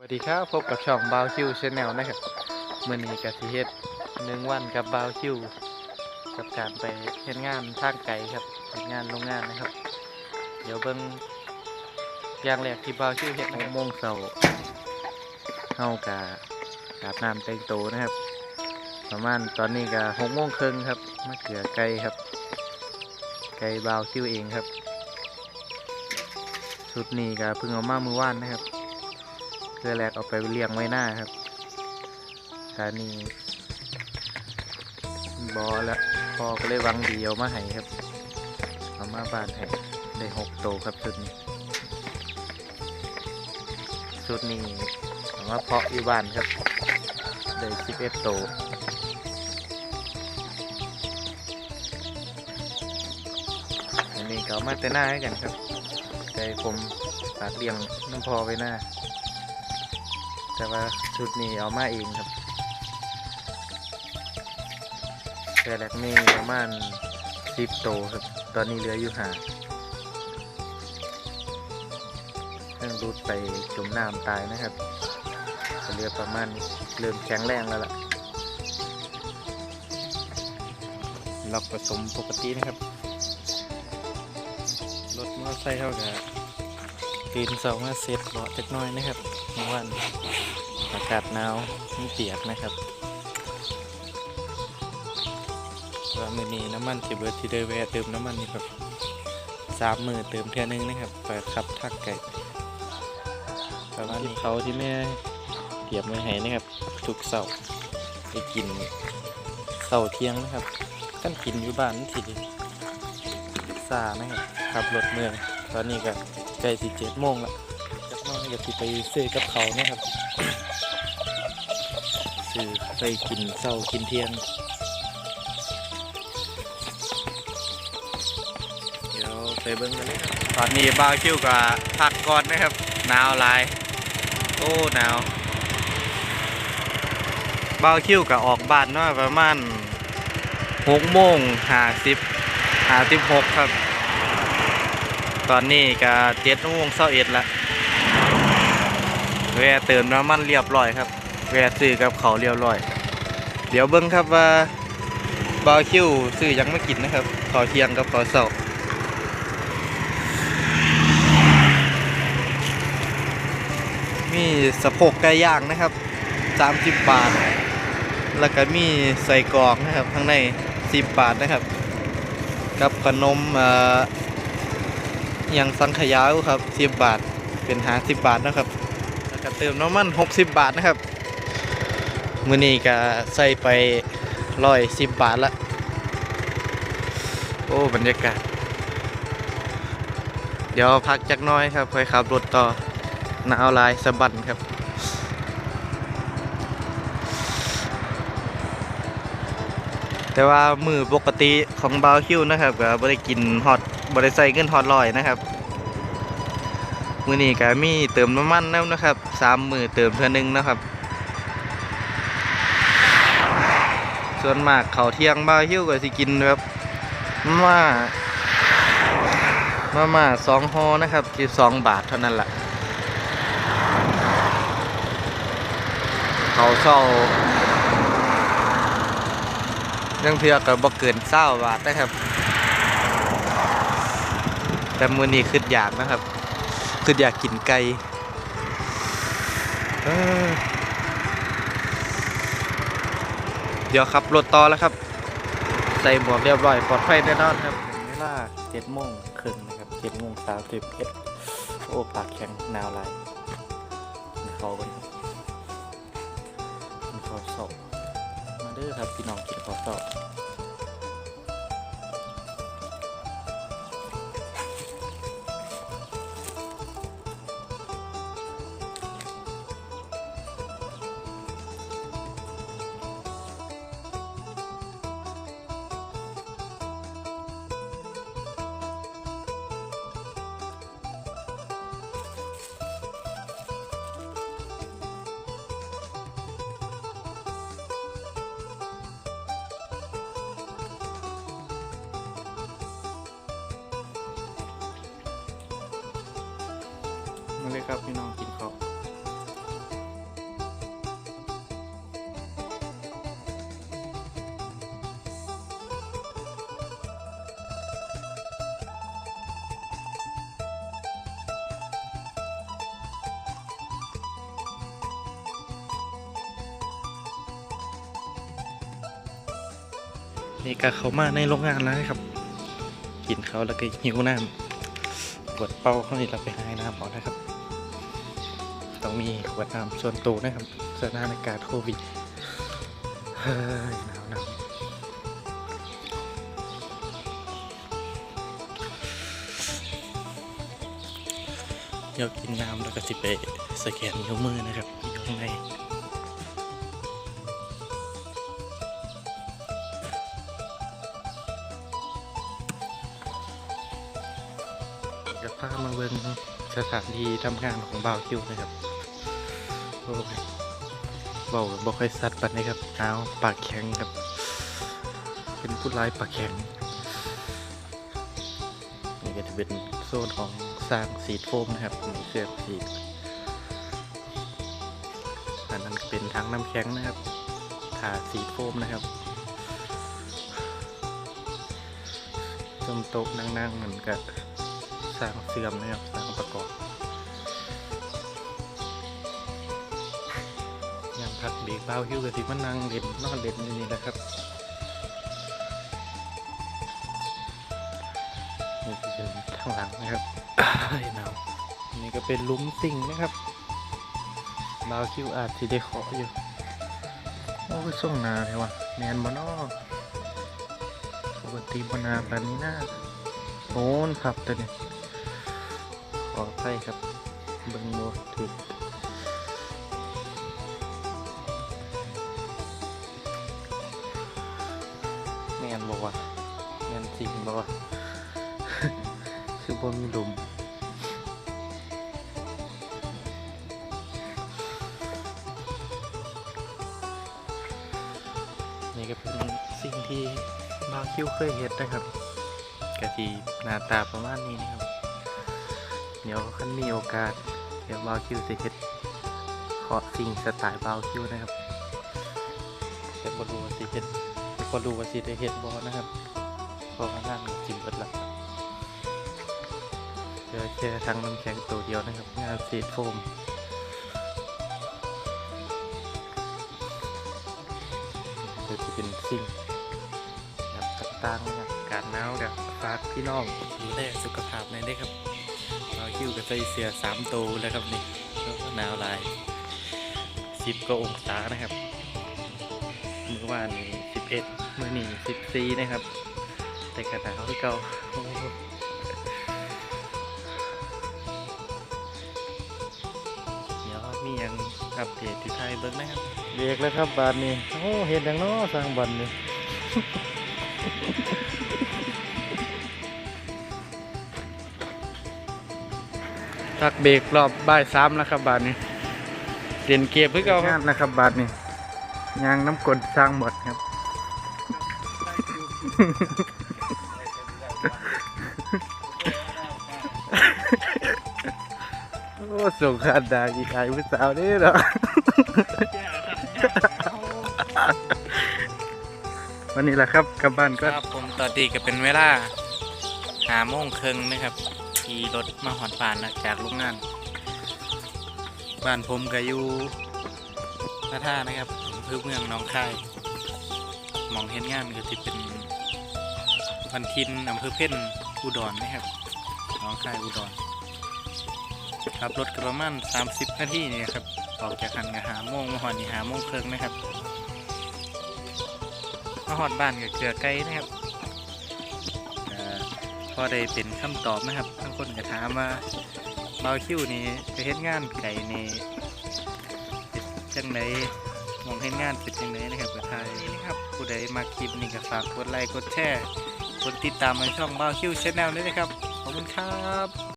สวัสดีครับพบกับช่องบาวคิวชาแนลนะครับมื่อนี้กับทีเฮ็ดหนึ่งวันกับบาวคิวกับการไปเฮ็ดงานทางไกลครับเฮ็ดงานโรงงานนะครับ เดี๋ยวเบิ่งอย่างแรกที่บาวคิวเฮ็ดหกโมงเช้าเฮากะอาบน้ำแต่งตัวนะครับ ประมาณตอนนี้ก็หกโมงครึ่งครับมาเกลือไก่ครับ ไก่บาวคิวเองครับชุดนี้ก็เพิ่งเอามามือว่านนะครับ เพื่อแลกเอาไปเลี้ยงไว้หน้าครับตอนนี้บอแล้วพ่อก็เลยวังเดีเอามาให้ครับ เอามาบ้านให้ได้หกโตครับชุดนี้ชุดนี้เอามาเพาะอยู่บ้านครับได้สิบเอ็ดโตอันนี้ก็เอามาแต่หน้าให้กันครับใจผมฝากเลี้ยงน้ำพอไว้หน้า แต่ว่าชุดนี้เอามาเองครับแต่แรกนี่ประมาณสิบโตครับ ตอนนี้เหลืออยู่หาเพิ่งรูดไปจมน้ำตายนะครับเหลือประมาณเริ่มแข็งแรงแล้วล่ะล็อกผสมปกตินะครับ รถมอเตอร์ไซค์เท่ากับตื่นเสามาเซ็ตเบาะจักน้อยนะครับ เมื่อวานอากาศหนาวมีเปียกนะครับว่ามือนี้น้ำมันที่เบิร์ดที่ได้แวะเติมน้ำมันนี่ครับสามมือเติมเท่านึงนะครับเปิดขับทักไก่ประมาณนี้เขาที่แม่เตรียมไว้ให้นะครับ ทุกเสาร์ไปกินเสาร์เที่ยงนะครับกันกินอยู่บ้านทีเดีซานะครับขับรถเมือง ตอนนี้ก็ใกล้สิเจ็ดโมงละจักหน้ อยากไปซื้อกับเขาวนะครับซื้อไปกินเช้ากินเที่ยงเดี๋ยวไปเบิ้งกันเลยครับตอนนี้บาคิวกับพักก่อนนะครับหนาวลายโอ้หนาวบาคิวกับออกบ้านเนาะประมาณหกโมงห้าสิบห้าสิบหกครับ ตอนนี้ก็เจ็ดโมงเช้าเอ็ดละ แวะเติมน้ำมันเรียบร้อยครับแวะซื้อกับเขาเรียบร้อย เดี๋ยวเบิ้งครับว่าบาร์คิวซื้อยังไม่กินนะครับขอเทียงกับขอเสามีสะโพกไก่ย่างนะครับ 30 บาท แล้วก็มีใส่กรอกนะครับข้างใน 10 บาทนะครับ กับขนมเอ่อยังสังขยาครับ 10 บาท เป็นหา10 บาทนะครับ เติมน้ำมัน 60 บาทนะครับ มือนี้ก็ใส่ไปร้อยสิบบาทละ โอ้ บรรยากาศ เดี๋ยวพักจักน้อยครับค่อยขับรถต่อหนาวลายสะบันครับแต่ว่ามือปกติของบาวคิวนะครับก็บ่ได้กินฮอตบ่ได้ใส่เงินฮอตลอยนะครับ มือนี้ก็มีเติมน้ำมันแล้วนะครับสามมือเติมเท่านึงนะครับ ส่วนมากเขาเที่ยงบาวฮิวก็สิกินแบบมามามาสองฮอนะครับสิบสองบาทเท่านั้นแหละเขาเศร้ายังเทือกับบ่เกินเศร้าบาทนะครับ แต่มือนี้คืออยากนะครับ คืออยากกินไก่เดี๋ยวขับรถต่อแล้วครับ ใส่หมวกเรียบร้อยปลอดภัยแน่นอนครับถึงเวลาเจ็ดโมงครึ่งนะครับเจ็ดโมงสามสิบเอ็ดโอ้ปากแข็งหนาวหลายมีเขากันครับมีข้าวสอบมาเด้อครับพี่น้องกินข้าวสอ เลยครับพี่น้องกินข้าวนี่ก็เขามาในโรงงานแล้วครับ กินเขาแล้วก็หิวน้ำ ปวดเป้าเขานี่เราไปหาน้ำเอานะครับ ต้องมีขวดน้ำส่วนตัวนะครับสถานการณ์โควิดเฮ้ยหนาวหนาวเดี๋ยวกินน้ำแล้วก็สิไปสแกนนิ้วมือนะครับอยู่ข้างใน มาเบิ่งสถานที่ทำงานของบ่าวคิวนะครับโอ้ยเบากับบ่ค่อยสัตว์ปันนี้ครับหนาวปากแข็งครับ เป็นผู้ร้ายปากแข็งนี่ก็จะเป็นโซนของสร้างสีโฟมนะครับมีเครื่อสีอันนั้นเป็นทั้งน้ำแข็งนะครับถาสีโฟมนะครับจมโต๊ะนั่งๆเหมือนกับ สร้างเสื่อมนะครับสร้างประกอบยามพักเบรกเบาหิ้วก็สิมานั่งเล่นนอนเล่นอยู่นี่แหละครับนี่คือเดินข้างหลังนะครับอ้ายหนาวนี่ก็เป็นลุ้มสิ่งนะครับเบาคิวอาจสิได้ขออยู่โอ้ยส่งนาเลยวะแมนบนอปกติบนาแบบนี้นะโอ้นครับตัวนี้ ออภัยครับเบิ่งโมถึกแมนบอกว่าแมนจริงบอกว่าคือบ่มีลมนี่ก็เป็นสิ่งที่บาคิวเคยเห็นนะครับกะทีหน้าตาประมาณนี้นะครับ เดี๋ยวคันมีโอกาส เดี๋ยวบาวคิวจะเห็ดขอสิ่งสไตล์บาวคิวนะครับแต่บ่รู้ว่าสิเฮ็ดก็รู้ว่าสิได้เห็ดบอนะครับเพราะว่างานจิมเบิดละเจอแค่ทั้งน้ำแข็งตัวเดียวนะครับ งานสีโฟมเดี๋ยวจะเป็นสิ่งแบบต่างๆนะครับการหนาวกับฝากพี่น้องดูแลสุขภาพในอยเด้อครับ เราคิวกับใส่เสื้อสามตัวแล้วครับนี่แล้วก็หนาวลายสิบก็องศานะครับ เมื่อวานนี้สิบเอ็ดเมื่อนี้สิบสี่นะครับ แต่กระหนาวที่เก่าเดี๋ยวมียังอัปเดตที่ไทยเบิ้งนะครับเรียกแล้วครับบาทนี้โอ้เห็นอย่างน้อสร้างบันนี่ พักเบรกรอบบ่ายสามแล้วครับบาทนี้เรียนเก็บเพื่อเอาครับนะครับบาทนี้ยางน้ำกลสร้างหมดครับ โอ้ส่งขาดดาอีกไอ้ผู้สาวนี่เหรอวันนี้แหละครับกลับบ้านก็ครับผมตอนนี้ก็เป็นเวลาหาโมงครึ่งนะครับ ขี่รถมาหอดบ้านนะจากโรงงาน บ้านผมก็อยู่หน้าท่านะครับอำเภอเมืองหน้องคายมองเห็นงานก็จะเป็นวันทินอำเภอเพ่นอุดรนะครับหน้องคายอุดรขับรถกระมาณ30 นาทีนี่ครับออกจากคันก็หาโมงมาหอดนี่หาโมงครึ่งนะครับมาหอดบ้านกับเกลือไก่นะครับ อพอได้เป็นคำตอบนะครับบางคนก็ถามว่าเบาคิวนี่ไปเฮ็ดงานไก่นี่เป็นจังไดมองเฮ็ดงานเป็นจังไดนะครับก็ทายนะครับผู้ใดมาคลิปนี้ก็ฝากกดไลค์กดแชร์กดติดตามในช่องเบาคิวชาแนลด้วยนะครับขอบคุณครับ